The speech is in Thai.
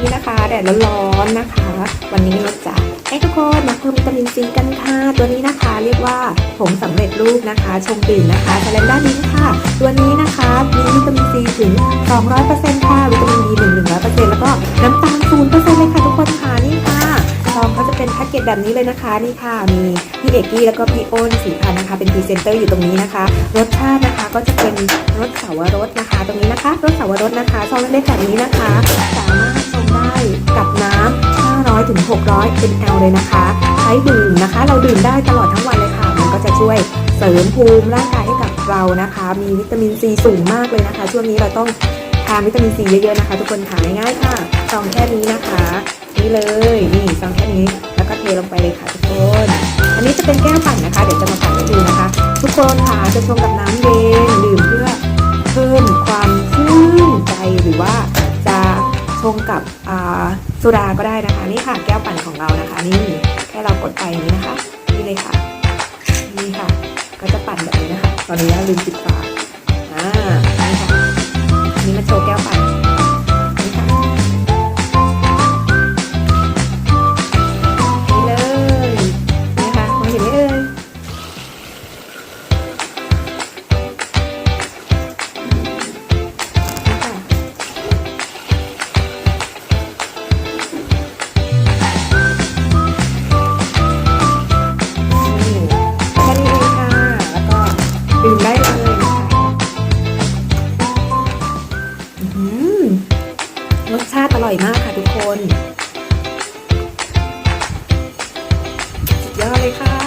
นี้นะคะแดดร้อนๆนะคะ วันนี้เราจะให้ทุกคนมาเพิ่มวิตามินซีกันค่ะ ตัวนี้นะคะเรียกว่าผงสำเร็จรูปนะคะ ชงดื่มนะคะแซลนด้าลิงค่ะ ตัวนี้นะคะมีวิตามินซีถึง 200%ค่ะ วิตามินดี1 100%แล้วก็น้ำตาล0%เลยค่ะทุกคนค่ะนี่ค่ะซองเขาจะเป็นแพ็กเกจแบบนี้เลยนะคะนี่ค่ะ มีพี่เอกกี้แล้วก็พี่โอนสีพันนะคะ เป็นพรีเซนเตอร์อยู่ตรงนี้นะคะ รสชาตินะคะก็จะเป็นรสเสาวรสนะคะ ตรงนี้นะคะ รสเสาวรสนะคะซองเล็กๆแบบนี้นะคะสามารถ 600 ml เลยนะคะ ใช้ดื่มนะคะ เราดื่มได้ตลอดทั้งวันเลยค่ะ มันก็จะช่วยเสริมภูมิร่างกายให้กับเรานะคะ มีวิตามินซีสูงมากเลยนะคะ ช่วงนี้เราต้องทานวิตามินซีเยอะๆนะคะ ทุกคนค่ะง่ายๆค่ะซองแค่นี้นะคะ นี่เลยนี่ซองแค่นี้แล้วก็เทลงไปเลยค่ะทุกคน อันนี้จะเป็นแก้วปั่นนะคะ เดี๋ยวจะมาปั่นให้ดูนะคะ ทุกคนค่ะจะชงกับน้ำเย็นดื่มเพื่อเพิ่มความชื่นใจหรือว่า งกับสุดาก็ได้นะคะ นี่ค่ะแก้วปั่นของเรานะคะ นี่แค่เรากดไปอย่างนี้นะคะ นี่เลยค่ะ นี่ค่ะ ก็จะปั่นแบบนี้นะคะ ตอนนี้ลืมปิดฝา ดื่มได้เลยรสชาติอร่อยมากค่ะทุกคน สุดยอดเลยค่ะ